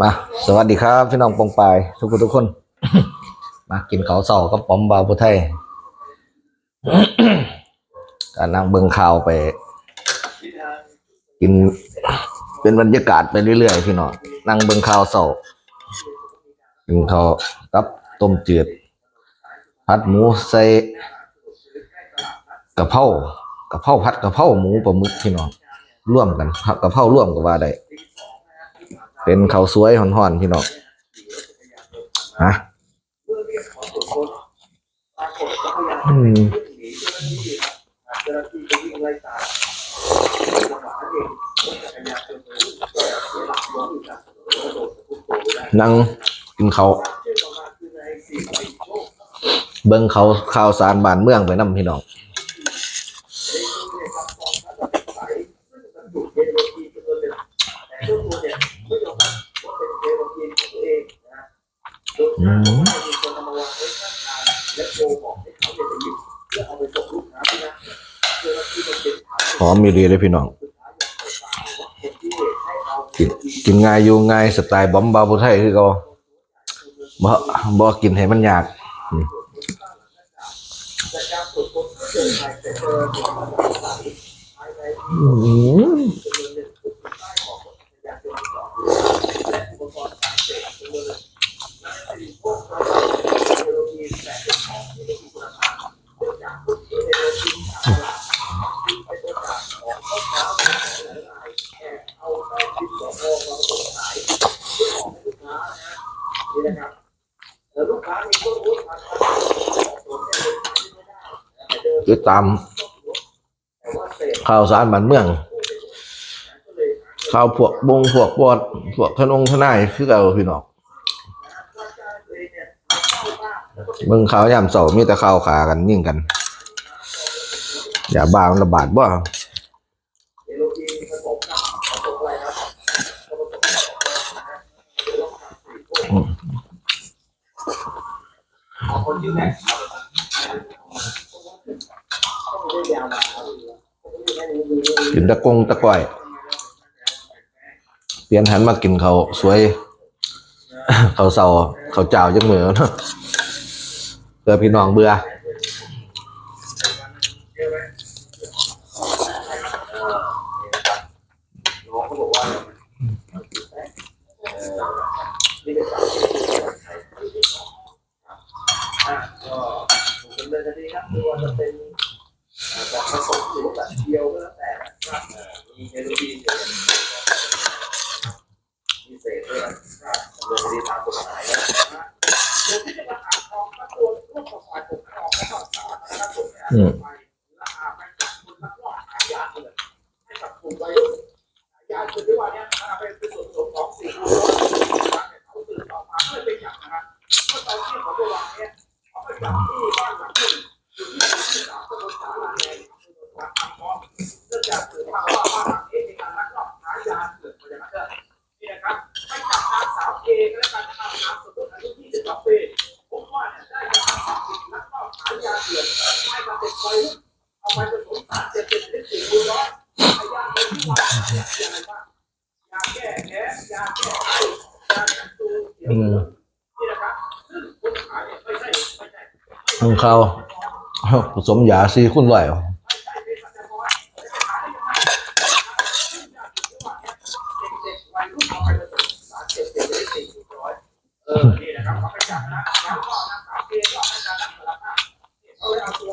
มาสวัสดีครับพี่น้องปองปายทุกคนทุกคน มากินข้าวเสากับปอมบาวพุไทยการนั่งเบิ่งข่าวไป กินเป็นบรรยากาศไปเรื่อยๆพี่น้องนั่งเบิ่งข่าวเสากินข้าวกับต้มจืดผัดหมูใส่กะเพรากะเพราผัดกะเพราหมูปลาหมึกพี่น้องร่วมกันกะเพราร่วมก็ว่าได้ เป็นข้าวสวยห่อนๆพี่น้องฮะนั่งกินเขาวเบิ่งเขาข่าวสารบ้านเมืองไปนํพี่น้อง อืม หอมมีดีเลยพี่น้องกินกินง่ายอยู่ง่ายสไตล์บอมบาผู้ไทยคือเขาบ่บ่กินให้มันยากอืม ติดตาม ข่าวสารบ้านเมือง ข่าวพวกบงพวกบอดพวกทนงทนายคือเก่าพี่น้องเบิ่งข่าวยามเสาร์มีแต่ข่าวขากันยิ่งกัน อย่าบ้ามันระบาดบ่ กินตะกงตะก้อย เปลี่ยนหันมากินเขาสวย เขาเสาเขาเจ้าจังเหมือนเนาะเพื่อพี่น้องเบื่อ ก็ถูกดำเนินคดีครับไม่ว่าจะเป็นเอ่อแบบ ผสมหรือว่าแบบเดียวก็แล้วแต่นะครับเอ่อมีเฮโรอีนอยู่มีเศษด้วยนะครับดำเนินคดีตามกฎหมายนะฮะที่จะมาอ่านทองก็ตัวร่วมกับฝ่ายปกครองและก็สาธารณสุขเนี่ยอืม อนที่ว่าเนี่ยมีอะไรบ้างยาแก้แพ้ยาแก้ไอยาแก้ตัวเสียวอืมขายเนี่ยไม่ใช่ไม่ใช่มึงเขาผสมยาซีคุณไหวเออนี่นะครับเขาไปจับนะแล้วก็นางสาวเกก็ให้การรับสารภาพเขาเลยเอาตัว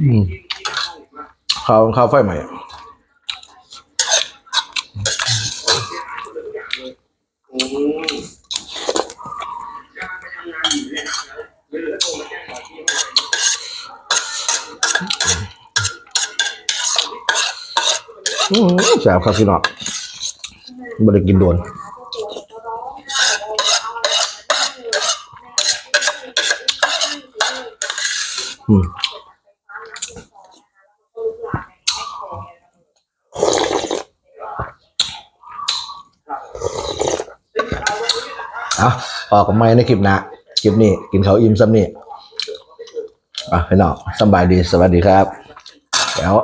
อืมข้าวข้าวไฟใหม่อืมการไปทำงานอยู่เนี่ยนะแล้วเหม่อืมแซ่บครับพี่น้องบ่ได้กินโดนอืม อะออกกับไม้ในคลิปหนะคลิปนี้กินเขาวอิ่มซ้ำนี่อะพี่น้องสำบายดีสวัสดีครับแล้ว